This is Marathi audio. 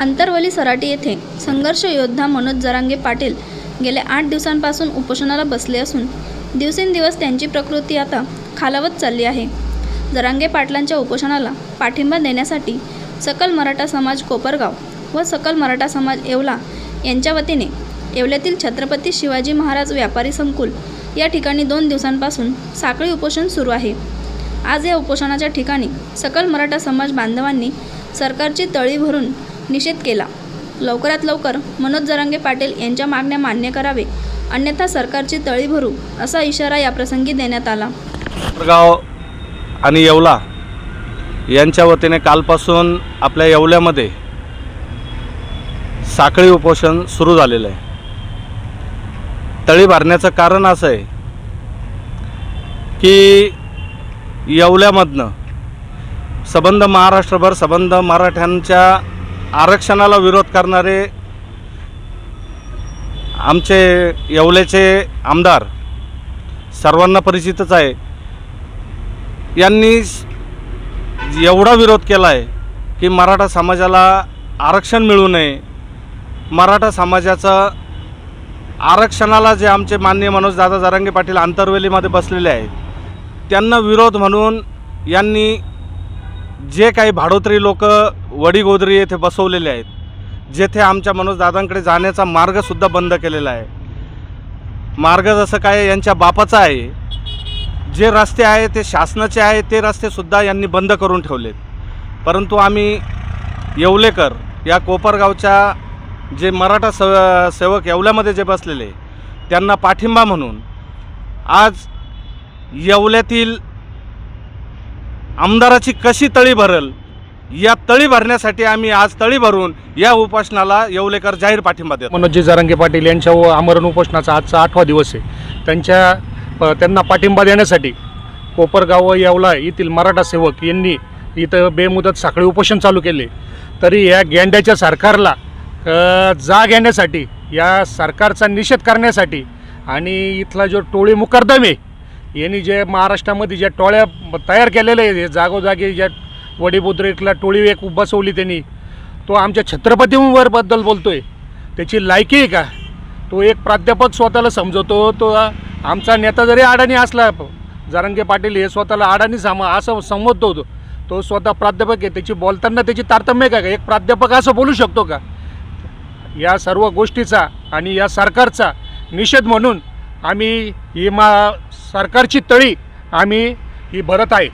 आंतरवली सराटी येथे संघर्ष योद्धा मनोज जरांगे पाटील गेल्या आठ दिवसांपासून उपोषणाला बसले असून दिवसेंदिवस त्यांची प्रकृती आता खालावत चालली आहे. जरांगे पाटलांच्या उपोषणाला पाठिंबा देण्यासाठी सकल मराठा समाज कोपरगाव व सकल मराठा समाज येवला यांच्या वतीने येवल्यातील छत्रपती शिवाजी महाराज व्यापारी संकुल या ठिकाणी दोन दिवसांपासून साखळी उपोषण सुरू आहे. आज या उपोषणाच्या ठिकाणी सकल मराठा समाज बांधवांनी सरकारची तळी भरून निषेध केला. लवकरात लवकर मनोज जरांगे पाटील यांच्या मागण्या मान्य करावे अन्यथा सरकारची तळी भरू असा इशारा याप्रसंगी देण्यात आला. गाव आणि येवला यांच्या वतीने कालपासून आपल्या येवल्यामध्ये साखळी उपोषण सुरू झालेलं आहे. तळी भरण्याचं कारण असं आहे की येवल्यामधनं सबंध महाराष्ट्रभर सबंध मराठ्यांच्या आरक्षणाला विरोध करणारे आमचे येवल्याचे आमदार सर्वांना परिचितच आहे. यांनी एवढा विरोध केला आहे की मराठा समाजाला आरक्षण मिळू नये. मराठा समाजाचं आरक्षणाला जे आमचे माननीय मनोज दादा जारांगे पाटील आंतरवेलीमध्ये बसलेले आहेत त्यांना विरोध म्हणून यांनी जे काही भाडोत्री लोक वडीगोदरी येथे बसवलेले आहेत जेथे आमच्या मनोजदादांकडे जाण्याचा मार्गसुद्धा बंद केलेला आहे. मार्ग जसं काय यांच्या बापाचा आहे जे रस्ते आहे ते शासनाचे आहे ते रस्तेसुद्धा यांनी बंद करून ठेवलेत. परंतु आम्ही येवलेकर या कोपरगावच्या जे मराठा स सेवक येवल्यामध्ये जे बसलेले त्यांना पाठिंबा म्हणून आज येवल्यातील आमदाराची कशी तळी भरल? या तळी भरण्यासाठी आम्ही आज तळी भरून या उपोषणाला येवलेकर जाहीर पाठिंबा देतो. मनोजी जरांगे पाटील यांच्या व आमरण उपोषणाचा आजचा आठवा दिवस आहे. त्यांच्या प- त्यांना पाठिंबा देण्यासाठी कोपरगाव व येवला येथील मराठा सेवक यांनी इथं बेमुदत साखळी उपोषण चालू केले. तरी या गेंड्याच्या सरकारला जाग येण्यासाठी या सरकारचा निषेध करण्यासाठी आणि इथला जो टोळी मुकरदम आहे यांनी जे महाराष्ट्रामध्ये ज्या टोळ्या तयार केलेल्या आहेत जागोजागी ज्या वडीबुद्रेकला टोळी एक बसवली त्यांनी तो आमच्या छत्रपतींवरबद्दल बोलतो आहे त्याची लायकी आहे का? तो एक प्राध्यापक स्वतःला समजवतो तो आमचा नेता जरी अडाणी असला जारंगे पाटील हे स्वतःला अडाणी साम असं संबोधतो तो तो स्वतः प्राध्यापक आहे. त्याची बोलताना त्याची तारतम्य आहे का? एक प्राध्यापक असं बोलू शकतो का? या सर्व गोष्टीचा आणि या सरकारचा निषेध म्हणून आम्ही ही मा सरकारची तळी आम्ही ही भरत आहे.